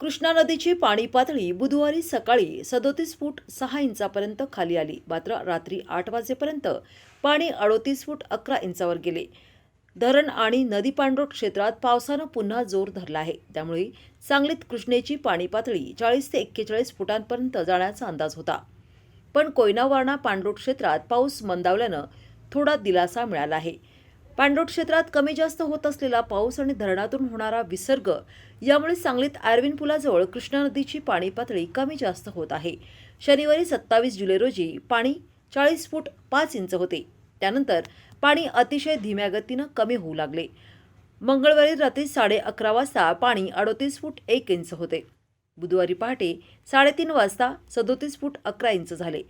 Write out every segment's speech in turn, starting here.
कृष्णा नदीची पाणी पातळी बुधवारी सकाळी सदोतीस फूट सहा इंचापर्यंत खाली आली. मात्र रात्री आठ वाजेपर्यंत पाणी अडोतीस फूट अकरा इंचावर गेले. धरण आणि नदी पाणलोट क्षेत्रात पावसानं पुन्हा जोर धरला आहे. त्यामुळे सांगलीत कृष्णेची पाणी पातळी चाळीस ते एक्केचाळीस फुटांपर्यंत जाण्याचा अंदाज होता. पण कोयना वारणा क्षेत्रात पाऊस मंदावल्यानं थोडा दिलासा मिळाला आहे. पाणलोट क्षेत्रात कमी जास्त होत असलेला पाऊस आणि धरणातून होणारा विसर्ग यामुळे सांगलीत आर्विन पुलाजवळ कृष्णा नदीची पाणी पातळी कमी जास्त होत आहे. शनिवारी सत्तावीस जुलै रोजी पाणी चाळीस फूट पाच इंच होते. त्यानंतर पाणी अतिशय धीम्या गतीनं कमी होऊ लागले. मंगळवारी रात्री साडे अकरा वाजता पाणी अडोतीस फूट एक इंच होते. बुधवारी पहाटे साडेतीन वाजता सदोतीस फूट अकरा इंच झाले.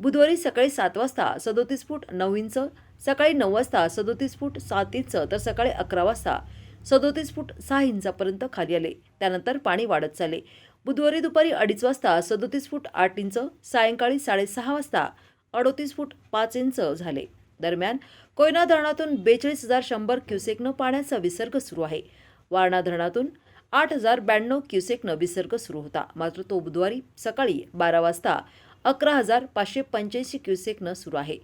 बुधवारी सकाळी सात वाजता सदोतीस फूट नऊ इंच सकाळी नऊ वाजता सदोतीस फूट सात इंच तर सकाळी अकरा वाजता सदोतीस फूट सहा इंचापर्यंत खाली आले. त्यानंतर पाणी वाढत चालले. बुधवारी दुपारी अडीच वाजता सदोतीस फूट आठ इंच सायंकाळी साडेसहा वाजता अडोतीस फूट पाच इंच झाले. दरम्यान कोयना धरणातून बेचाळीस हजार शंभर क्युसेकनं पाण्याचा विसर्ग सुरू आहे. वारणा धरणातून आठ हजार ब्याण्णव क्युसेकनं विसर्ग सुरू होता. मात्र तो बुधवारी सकाळी बारा वाजता अकरा हजार पाचशे पंच्याऐंशी क्युसेकनं सुरू आहे.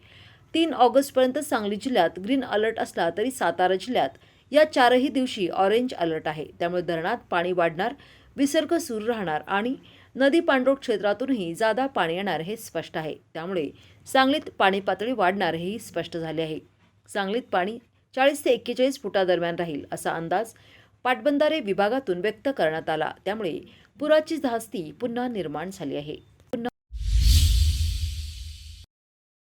तीन ऑगस्टपर्यंत सांगली जिल्ह्यात ग्रीन अलर्ट असला तरी सातारा जिल्ह्यात या चारही दिवशी ऑरेंज अलर्ट आहे. त्यामुळे धरणात पाणी वाढणार विसर्ग सुरू राहणार आणि नदी पाणलोट क्षेत्रातूनही जादा पाणी येणार हे स्पष्ट आहे. त्यामुळे सांगलीत पाणी पातळी वाढणार हेही स्पष्ट झाले आहे. सांगलीत पाणी चाळीस ते एक्केचाळीस फुटादरम्यान राहील असा अंदाज पाटबंधारे विभागातून व्यक्त करण्यात आला. त्यामुळे पुराची धास्ती पुन्हा निर्माण झाली आहे.